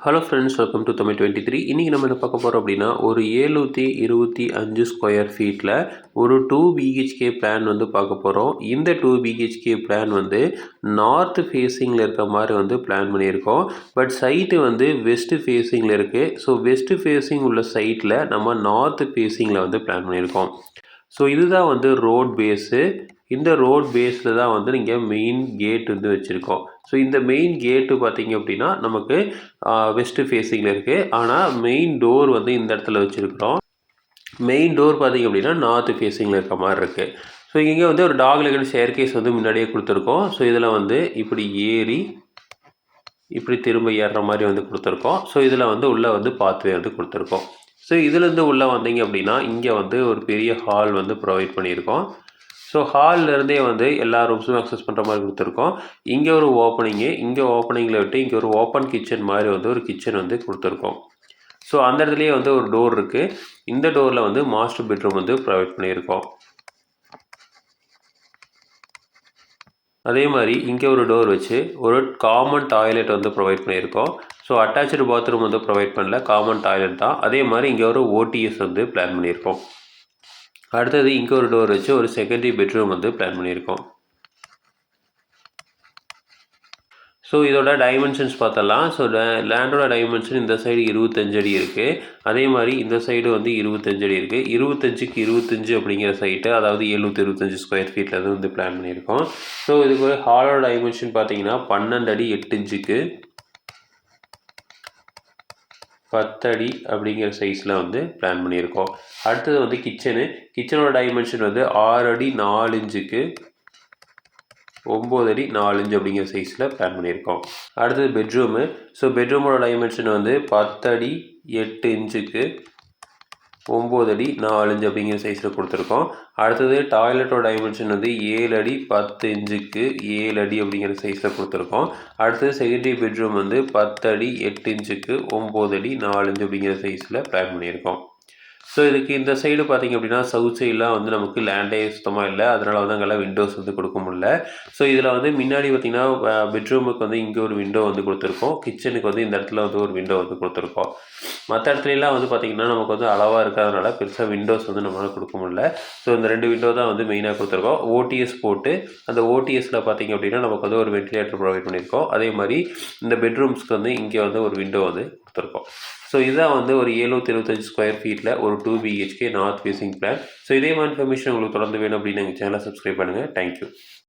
Hello friends welcome to Tamil twenty three இன்றைக்கி நம்ம என்ன பார்க்க போகிறோம் அப்படின்னா ஒரு ஏழுநூற்றி இருபத்தி அஞ்சு ஸ்கொயர் ஃபீட்டில் ஒரு டூ பிஹெச்கே பிளான் வந்து பார்க்க போகிறோம் இந்த டூ பிஹெச்கே பிளான் வந்து நார்த் ஃபேஸிங்கில் இருக்க மாதிரி வந்து பிளான் பண்ணியிருக்கோம். பட் சைட்டு வந்து வெஸ்ட்டு ஃபேஸிங்கில் இருக்குது ஸோ வெஸ்ட்டு ஃபேஸிங் உள்ள சைட்டில் நம்ம நார்த் ஃபேஸிங்கில் வந்து பிளான் பண்ணியிருக்கோம். ஸோ இதுதான் வந்து ரோட் பேஸு இந்த ரோட் பேஸில் தான் வந்து நீங்கள் மெயின் கேட் வந்து வச்சுருக்கோம். ஸோ இந்த மெயின் கேட்டு பார்த்தீங்க அப்படின்னா நமக்கு வெஸ்ட் ஃபேஸிங்கில் இருக்குது ஆனால் மெயின் டோர் வந்து இந்த இடத்துல வச்சுருக்கிறோம். மெயின் டோர் பார்த்தீங்க அப்படின்னா நார்த்து ஃபேஸிங்கில் இருக்க மாதிரி இருக்குது ஸோ இங்கே வந்து ஒரு டாக் லெகன் ஷேர்கேஸ் வந்து முன்னாடியே கொடுத்துருக்கோம். ஸோ இதில் வந்து இப்படி ஏறி இப்படி திரும்ப ஏறுற மாதிரி வந்து கொடுத்துருக்கோம். ஸோ இதில் வந்து உள்ளே வந்து பாத்வே வந்து கொடுத்துருக்கோம். ஸோ இதுலேருந்து உள்ளே வந்தீங்க அப்படின்னா இங்கே வந்து ஒரு பெரிய ஹால் வந்து ப்ரொவைட் பண்ணியிருக்கோம். ஸோ ஹால்லேருந்தே வந்து எல்லா ரூம்ஸும் அக்சஸ் பண்ணுற மாதிரி கொடுத்துருக்கோம். இங்கே ஒரு ஓப்பனிங்கு இங்கே ஓப்பனிங்கில் விட்டு இங்கே ஒரு ஓப்பன் கிச்சன் மாதிரி வந்து ஒரு கிச்சன் வந்து கொடுத்துருக்கோம். ஸோ அந்த இடத்துலையே வந்து ஒரு டோர் இருக்குது இந்த டோரில் வந்து மாஸ்டர் பெட்ரூம் வந்து ப்ரொவைட் பண்ணியிருக்கோம். அதே மாதிரி இங்கே ஒரு டோர் வச்சு ஒரு காமன் டாய்லெட் வந்து ப்ரொவைட் பண்ணியிருக்கோம். ஸோ அட்டாச்சு பாத்ரூம் வந்து ப்ரொவைட் பண்ணல. காமன் டாய்லெட் தான். அதே மாதிரி இங்கே ஒரு ஓடிஎஸ் வந்து பிளான் பண்ணியிருக்கோம். அடுத்தது இங்கே ஒரு டோர் வச்சு ஒரு செகண்டரி பெட்ரூம் வந்து பிளான் பண்ணியிருக்கோம். ஸோ இதோட டைமென்ஷன்ஸ் பார்த்தலாம் ஸோ லேண்டோட டைமென்ஷன் இந்த சைடு இருபத்தஞ்சு அடி இருக்குது அதே மாதிரி இந்த சைடு வந்து இருபத்தஞ்சு அடி இருக்குது இருபத்தஞ்சுக்கு இருபத்தஞ்சு அப்படிங்கிற சைட்டு அதாவது எழுநூற்றி இருபத்தஞ்சு ஸ்கொயர் ஃபீட்டில் வந்து வந்து பிளான் பண்ணியிருக்கோம். ஸோ இதுக்கு ஹாலோட டைமென்ஷன் பார்த்தீங்கன்னா பன்னெண்டு அடி எட்டு இன்ச்சுக்கு பத்தடி அப்படிங்கிற சைஸில் வந்து பிளான் பண்ணியிருக்கோம். அடுத்தது வந்து கிச்சனு கிச்சனோட டைமென்ஷன் வந்து ஆறு அடி நாலு இன்ச்சுக்கு ஒம்பது அடி நாலு இன்ச் அப்படிங்கிற சைஸில் பிளான் பண்ணியிருக்கோம். அடுத்தது பெட்ரூமு ஸோ பெட்ரூமோட டைமென்ஷன் வந்து பத்தடி எட்டு இன்ச்சுக்கு ஒம்பது அடி நாலு இன்ச் அப்படிங்கிற சைஸில் கொடுத்துருக்கோம். அடுத்தது டாய்லெட்டோட டைமென்ஷன் வந்து ஏழு அடி பத்து இன்ச்சுக்கு ஏழு அடி அப்படிங்கிற சைஸில் கொடுத்துருக்கோம். அடுத்தது செகண்டரி பெட்ரூம் வந்து பத்து அடி எட்டு இன்ச்சுக்கு ஒம்பது அடி நாலு இன்ச் அப்படிங்கிற சைஸில் பிளான் பண்ணியிருக்கோம். ஸோ இதுக்கு இந்த சைடு பார்த்திங்க அப்படின்னா சவுத் சைடெலாம் வந்து நமக்கு லேண்டே சுத்தமாக இல்லை. அதனால் வந்து அங்கெல்லாம் விண்டோஸ் வந்து கொடுக்க முடியல. ஸோ இதில் வந்து முன்னாடி பார்த்திங்கன்னா பெட்ரூமுக்கு வந்து இங்கே ஒரு விண்டோ வந்து கொடுத்துருக்கோம். கிச்சனுக்கு வந்து இந்த இடத்துல வந்து ஒரு விண்டோ வந்து கொடுத்துருக்கோம். மற்ற இடத்துலலாம் வந்து பார்த்திங்கன்னா நமக்கு வந்து அளவாக இருக்கிறதுனால பெருசாக விண்டோஸ் வந்து நம்மளால் கொடுக்க முடியல. ஸோ இந்த ரெண்டு விண்டோ தான் வந்து மெயினாக கொடுத்துருக்கோம். ஓடிஎஸ் போட்டு அந்த ஓடிஎஸில் பார்த்திங்க அப்படின்னா நமக்கு வந்து ஒரு வென்டிலேட்டர் ப்ரொவைட் பண்ணியிருக்கோம். அதே மாதிரி இந்த பெட்ரூம்ஸ்க்கு வந்து இங்கே வந்து ஒரு விண்டோ வந்து கொடுத்துருக்கோம். ஸோ இதுதான் வந்து ஒரு ஏழுநூற்றி இருபத்தஞ்சு ஸ்கொயர் ஃபீட்டில் ஒரு two BHK north facing plan so இதே மாதிரி இன்ஃபர்மேஷன் உங்களுக்கு தொடர்ந்து வேணும் அப்படின்னு எங்கள் சேனலை சப்ஸ்கிரைப் பண்ணுங்கள் தேங்க்யூ